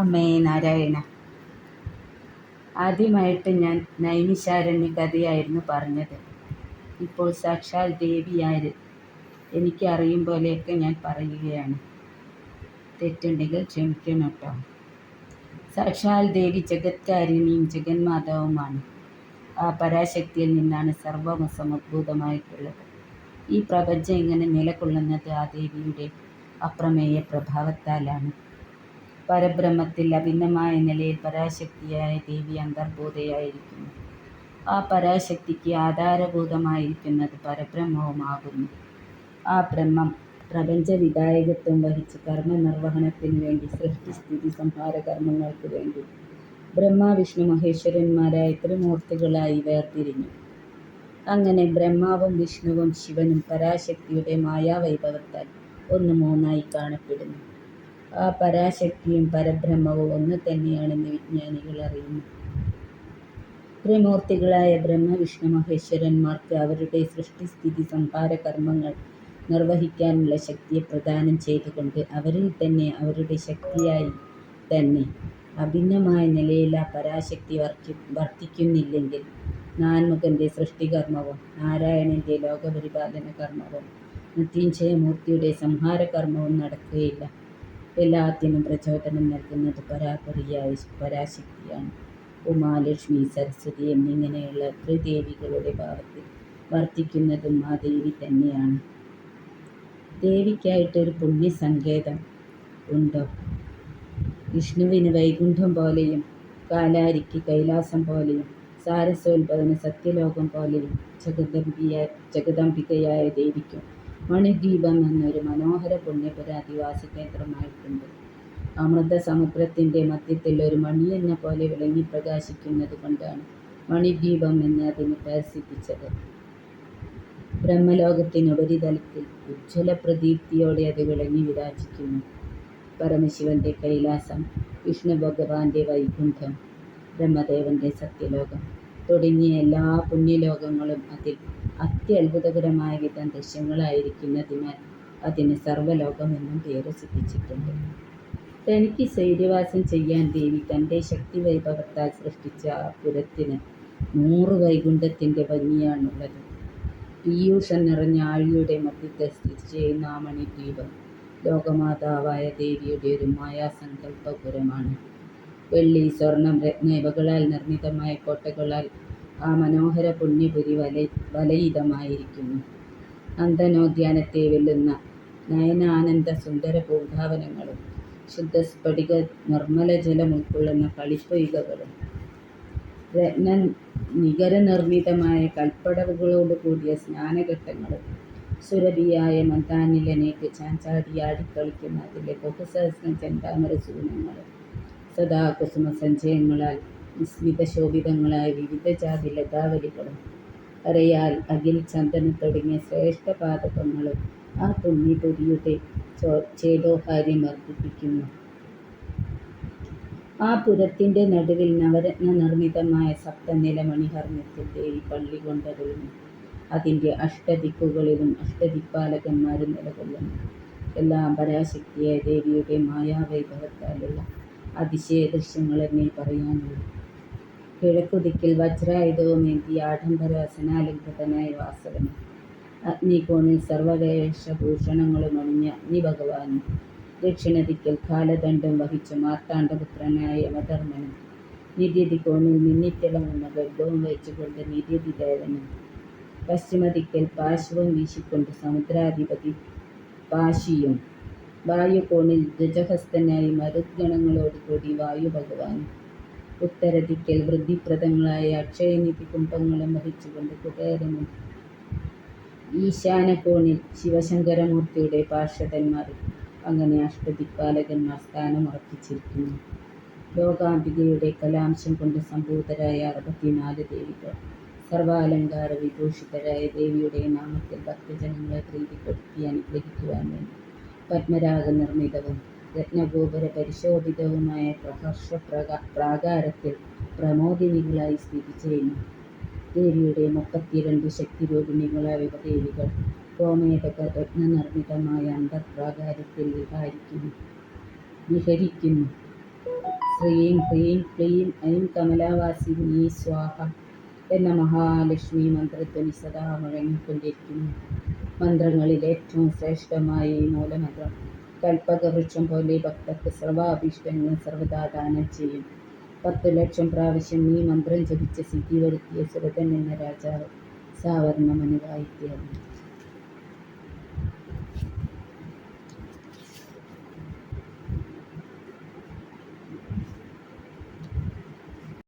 അമ്മേ നാരായണ. ആദ്യമായിട്ട് ഞാൻ നൈമിശാരണ്യ കഥയായിരുന്നു പറഞ്ഞത്. ഇപ്പോൾ സാക്ഷാൽ ദേവിയാര് എനിക്ക് അറിയും പോലെയൊക്കെ ഞാൻ പറയുകയാണ്. തെറ്റുണ്ടെങ്കിൽ ക്ഷമിക്കണം കേട്ടോ. സാക്ഷാൽ ദേവി ജഗത്കാരിണിയും ജഗന്മാതാവുമാണ്. ആ പരാശക്തിയിൽ നിന്നാണ് സർവവും ഈ പ്രപഞ്ചം ഇങ്ങനെ നിലകൊള്ളുന്നത് ആ ദേവിയുടെ അപ്രമേയ പ്രഭാവത്താലാണ്. പരബ്രഹ്മത്തിൽ അഭിന്നമായ നിലയിൽ പരാശക്തിയായ ദേവി അന്തർബോധയായിരിക്കുന്നു. ആ പരാശക്തിക്ക് ആധാരഭൂതമായിരിക്കുന്നത് പരബ്രഹ്മവുമാകുന്നു. ആ ബ്രഹ്മം പ്രപഞ്ചവിധായകത്വം വഹിച്ച് കർമ്മനിർവഹണത്തിനു വേണ്ടി സൃഷ്ടിസ്ഥിതി സംഹാര കർമ്മങ്ങൾക്ക് വേണ്ടി ബ്രഹ്മ വിഷ്ണു മഹേശ്വരന്മാരായ ത്രിമൂർത്തികളായി വേർതിരിഞ്ഞു. അങ്ങനെ ബ്രഹ്മാവും വിഷ്ണുവും ശിവനും പരാശക്തിയുടെ മായാവൈഭവത്താൽ ഒന്ന് മൂന്നായി കാണപ്പെടുന്നു. ആ പരാശക്തിയും പരബ്രഹ്മവും ഒന്ന് തന്നെയാണെന്ന് വിജ്ഞാനികൾ അറിയുന്നു. ത്രിമൂർത്തികളായ ബ്രഹ്മ വിഷ്ണു മഹേശ്വരന്മാർക്ക് അവരുടെ സൃഷ്ടിസ്ഥിതി സംഹാര കർമ്മങ്ങൾ നിർവഹിക്കാനുള്ള ശക്തിയെ പ്രദാനം ചെയ്തുകൊണ്ട് അവരിൽ തന്നെ അവരുടെ ശക്തിയായി തന്നെ അഭിന്നമായ നിലയിൽ ആ പരാശക്തി വർക്കി വർത്തിക്കുന്നില്ലെങ്കിൽ നാൻമുഖന്റെ സൃഷ്ടികർമ്മവും നാരായണന്റെ ലോകപരിപാലന കർമ്മവും മൃത്യുഞ്ജയമൂർത്തിയുടെ സംഹാരകർമ്മവും നടക്കുകയില്ല. എല്ലാത്തിനും പ്രചോദനം നൽകുന്നത് പരാപരിയായി പരാശക്തിയാണ്. ഉമാലക്ഷ്മി സരസ്വതി എന്നിങ്ങനെയുള്ള ത്രിദേവികളുടെ ഭാവത്തിൽ വർത്തിക്കുന്നതും ആ ദേവി തന്നെയാണ്. ദേവിക്കായിട്ടൊരു പുണ്യസങ്കേതം ഉണ്ടോ? വിഷ്ണുവിന് വൈകുണ്ഠം പോലെയും കാലാരിക്ക് കൈലാസം പോലെയും സാരസ്വോത്ഭവന് സത്യലോകം പോലെയും ജഗദംബിയ ജഗദംബികയായ ദേവിക്കും മണിദ്വീപം എന്നൊരു മനോഹര പുണ്യപുര പുണ്യപുരാധിവാസ കേന്ദ്രമായിട്ടുണ്ട് അമൃതസമുദ്രത്തിന്റെ മധ്യത്തിൽ ഒരു മണിയെന്ന പോലെ വിളങ്ങി പ്രകാശിക്കുന്നത് കൊണ്ടാണ് മണിദ്വീപം എന്ന് അതിന് പ്രസിദ്ധിച്ചത് ബ്രഹ്മലോകത്തിനുപരിതലത്തിൽ ഉജ്ജ്വല പ്രതീപ്തിയോടെ അത് വിളങ്ങി വിരാജിക്കുന്നു. പരമശിവന്റെ കൈലാസം വിഷ്ണു ഭഗവാന്റെ വൈകുണ്ഠം ബ്രഹ്മദേവന്റെ സത്യലോകം തുടങ്ങിയ എല്ലാ പുണ്യലോകങ്ങളും അതിൽ അത്യത്ഭുതകരമായ വിധം ദൃശ്യങ്ങളായിരിക്കുന്നതിനാൽ അതിന് സർവലോകമെന്നും പേര് സിദ്ധിച്ചിട്ടുണ്ട്. തനിക്ക് ശൈര്യവാസം ചെയ്യാൻ ദേവി തന്റെ ശക്തി വൈഭവത്താൽ സൃഷ്ടിച്ച ആ പുരത്തിന് നൂറ് വൈകുണ്ഠത്തിന്റെ ഭംഗിയാണുള്ളത്. പീയൂഷൻ നിറഞ്ഞ ആഴിയുടെ മധ്യത്തിൽ സ്ഥിതി ചെയ്യുന്ന ആ മണിദ്വീപം ലോകമാതാവായ ദേവിയുടെ ഒരു മായാസങ്കല്പപുരമാണ് വെള്ളി സ്വർണം രത്നവകളാൽ നിർമ്മിതമായ കോട്ടകളാൽ ആ മനോഹര പുണ്യപുരി വല വലയിതമായിരിക്കുന്നു നന്ദനോദ്യാനത്തെ വെല്ലുന്ന നയനാനന്ദ സുന്ദര പൂങ്കാവനങ്ങളും ശുദ്ധ സ്ഫടിക നിർമ്മല ജലം ഉൾക്കൊള്ളുന്ന കളിപ്പൊയ്കകളും രത്ന നികരനിർമ്മിതമായ കൽപ്പടവുകളോട് കൂടിയ സ്നാനഘട്ടങ്ങളും സുരഭിയായ മന്ദാനിലനേക്ക് ചാഞ്ചാടിയാടിക്കളിക്കുന്ന അതിലെ ബഹുസഹസ്രം ചെന്താമര സൂനങ്ങളും സദാ കുസുമ സഞ്ചയങ്ങളാൽ വിസ്മിതശോഭിതങ്ങളായ വിവിധ ജാതി ലതാവലികളും അരയാൽ അഖിൽ ചന്ദനം തുടങ്ങിയ ശ്രേഷ്ഠ പാതകങ്ങളും ആ പുണ്യപുരിയുടെ ചേതോഹാര്യം വർദ്ധിപ്പിക്കുന്നു ആ പുരത്തിന്റെ നടുവിൽ നവരത്ന നിർമ്മിതമായ സപ്തനില മണിഹർമ്മ്യത്തിൽ ദേവി പള്ളി കൊണ്ടരുളുന്നു. അതിന്റെ അഷ്ടദിക്കുകളിലും അഷ്ടദിപ്പാലകന്മാരും നിലകൊള്ളുന്നു. എല്ലാം പരാശക്തിയായ ദേവിയുടെ മായാവൈഭവത്താലുള്ള അതിശയ ദൃശ്യങ്ങളെന്നേ പറയാനുള്ളൂ. കിഴക്കുദിക്കിൽ വജ്രായുധവുമേന്തി ആഡംബരാസനാലംകൃതനായ വാസവന് അഗ്നികോണിൽ സർവവേഷഭൂഷണങ്ങളും അണിഞ്ഞ അഗ്നിഭഗവാനും ദക്ഷിണദിക്കിൽ കാലദണ്ഡം വഹിച്ച മാർത്താണ്ഡപുത്രനായ യമധർമ്മനും. നിര്യതികോണിൽ മിന്നിത്തിളങ്ങുന്ന ഗർഭവും വെച്ചുകൊണ്ട് നിര്യതിദേവനും പശ്ചിമദിക്കിൽ പാശുവും വീശിക്കൊണ്ട് സമുദ്രാധിപതി പാശിയും. വായുകോണിൽ ധ്വജഹസ്തനായി മരുദ്ഗണങ്ങളോടുകൂടി വായുഭഗവാനും. ഉത്തരദിക്കിൽ വൃദ്ധിപ്രദങ്ങളായ അക്ഷയനിധി കുംഭങ്ങളും വഹിച്ചുകൊണ്ട് കുബേരനും ഈശാനകോണിൽ ശിവശങ്കരമൂർത്തിയുടെ പാർശ്വതന്മാർ അങ്ങനെ അഷ്ടദിക്പാലകന്മാർ സ്ഥാനമുറപ്പിച്ചിരിക്കുന്നു. ലോകാംബികയുടെ കലാംശം കൊണ്ട് സംഭൂതരായ അറുപത്തിനാല് ദേവികൾ സർവാലങ്കാര വിഭൂഷിതരായ ദേവിയുടെ നാമത്തിൽ ഭക്തജനങ്ങളെ പ്രീതിപ്പെടുത്തി അനുഗ്രഹിക്കുവാൻ വേണ്ടി പത്മരാഗ നിർമ്മിതവും രത്നഗോപുര പരിശോഭിതവുമായ പ്രഹർഷ പ്രകാ പ്രാകാരത്തിൽ പ്രമോദിനികളായി സ്ഥിതി ചെയ്യുന്നു. ദേവിയുടെ മുപ്പത്തിരണ്ട് ശക്തിരൂപിണികളായ ദേവികൾ ഗോമേതക രത്നനിർമ്മിതമായ അന്തർപ്രാകാരത്തിൽ വിഹാരിക്കുന്നു. വിഹരിക്കുന്നു. ശ്രീം ഹ്രീം ക്ലീം ഐം കമലാവാസിനി സ്വാഹ എന്ന മഹാലക്ഷ്മി മന്ത്രധ്വനി സദാ മുഴങ്ങിക്കൊണ്ടിരിക്കുന്നു. മന്ത്രങ്ങളിൽ ഏറ്റവും ശ്രേഷ്ഠമായ ഈ മൂലമന്ത്രം കൽപ്പകവൃക്ഷം പോലെ ഭക്തർക്ക് സർവാഭീഷ്ടങ്ങൾ സർവദാദാനം ചെയ്യും. പത്തു ലക്ഷം പ്രാവശ്യം ഈ മന്ത്രം ജപിച്ച് സിദ്ധി വരുത്തിയ സുരതൻ എന്ന രാജാവ് സാവർണ മനുവായിത്തീർന്നു.